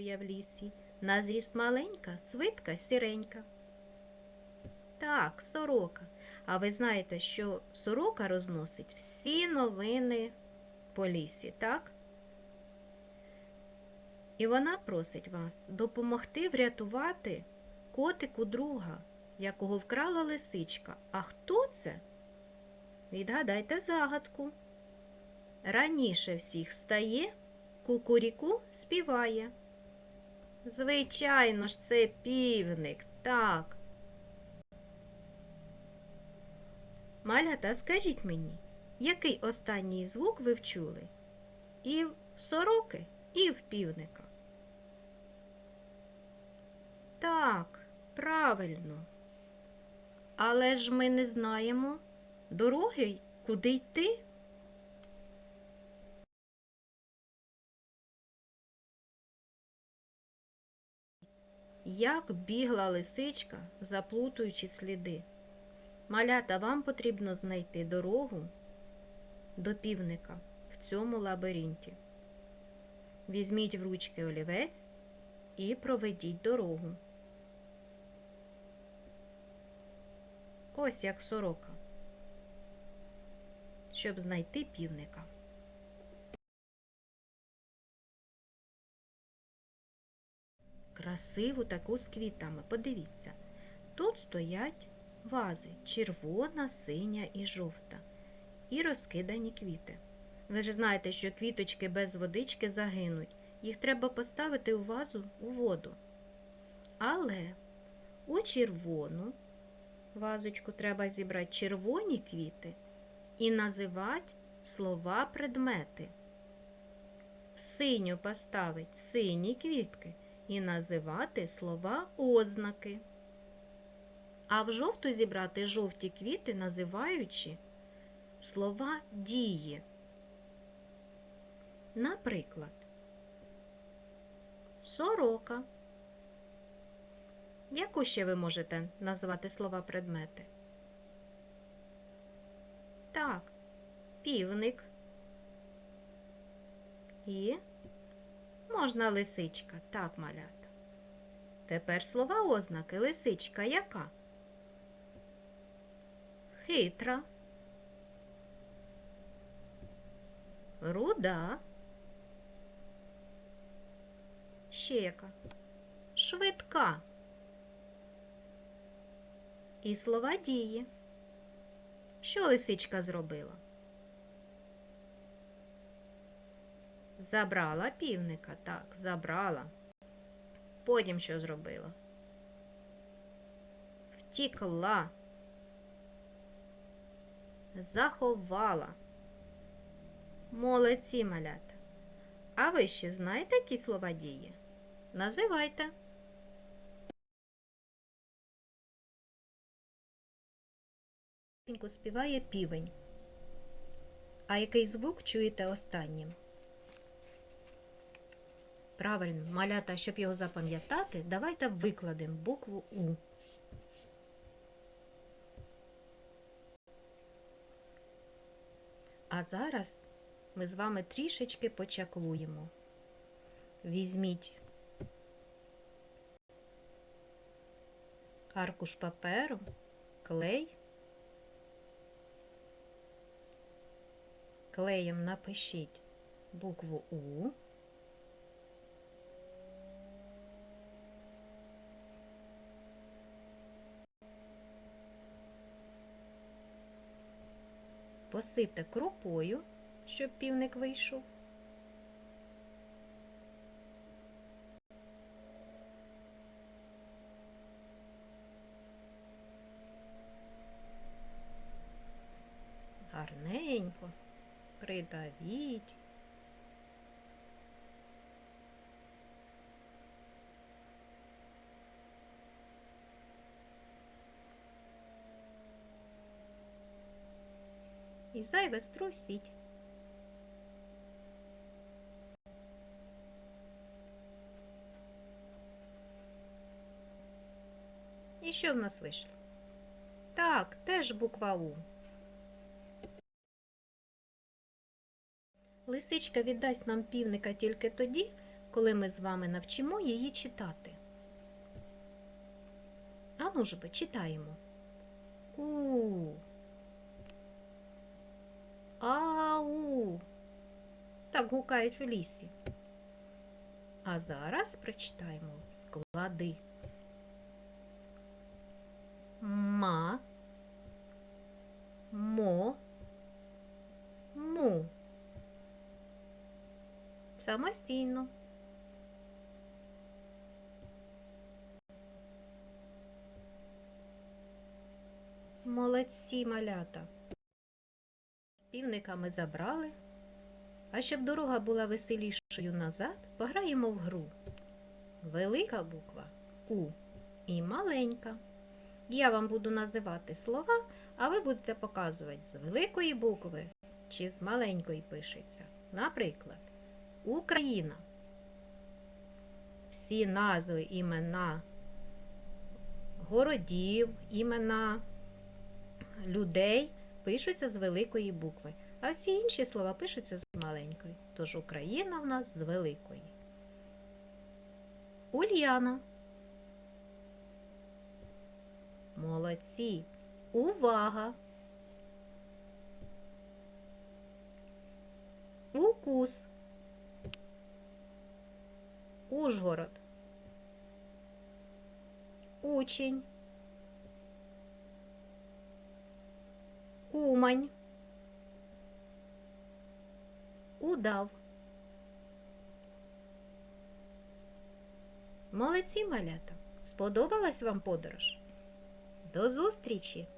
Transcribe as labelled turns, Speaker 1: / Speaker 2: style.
Speaker 1: я в лісі, на маленька, свитка сіренька. Так, сорока. А ви знаєте, що сорока розносить всі новини по лісі, так? І вона просить вас допомогти врятувати котику друга, якого вкрала лисичка. А хто це? Відгадайте загадку. Раніше всіх встає, кукуріку співає. Звичайно ж, це півник, так. Малята, скажіть мені, який останній звук ви вчули? І в сороки, і в півника. Так, правильно. Але ж ми не знаємо дороги, куди йти. Як бігла лисичка, заплутуючи сліди. Малята, вам потрібно знайти дорогу до півника в цьому лабіринті. Візьміть в ручки олівець і проведіть дорогу. Ось як сорока, щоб знайти півника. Красиву таку з квітами. Подивіться, тут стоять вази червона, синя і жовта, і розкидані квіти. Ви ж знаєте, що квіточки без водички загинуть. Їх треба поставити у вазу у воду. Але у червону вазочку треба зібрати червоні квіти і називати слова предмети. В синю поставить сині квітки і називати слова ознаки. А в жовту зібрати жовті квіти, називаючи слова дії. Наприклад, сорока. Яку ще ви можете назвати слова предмети? Так, півник. І можна лисичка. Так, малята. Тепер слова ознаки. Лисичка яка? Хитра. Руда. Ще яка? Швидка. І слова дії. Що лисичка зробила? Забрала півника, так, забрала. Потім що зробила? Втікла. Заховала. Молодці малята. А ви ще знаєте, які слова дії? Називайте. Співає півень. А який звук чуєте останнім? Правильно, малята, щоб його запам'ятати, давайте викладемо букву У. А зараз ми з вами трішечки почаклуємо. Візьміть аркуш паперу, клей. Клеєм напишіть букву У. Посипте крупою, щоб півник вийшов. Гарненько придавіть. І зайве струсіть. І що в нас вийшло? Так, теж буква У. Лисичка віддасть нам півника тільки тоді, коли ми з вами навчимо її читати. Ану ж бо, читаємо. У. Ау. Так гукають в лісі. А зараз прочитаємо склади. Ма. Мо. Му. Самостійно. Молодці малята. Півника ми забрали. А щоб дорога була веселішою назад, пограємо в гру. Велика буква У і маленька. Я вам буду називати слова, а ви будете показувати з великої букви чи з маленької пишеться. Наприклад, Україна. Всі назви імена городів, імена людей пишуться з великої букви, а всі інші слова пишуться з маленької. Тож Україна в нас з великої. Ульяна. Молодці. Увага. Укус. Ужгород. Учень. Умань. Удав. Молодці малята. Сподобалась вам подорож? До зустрічі!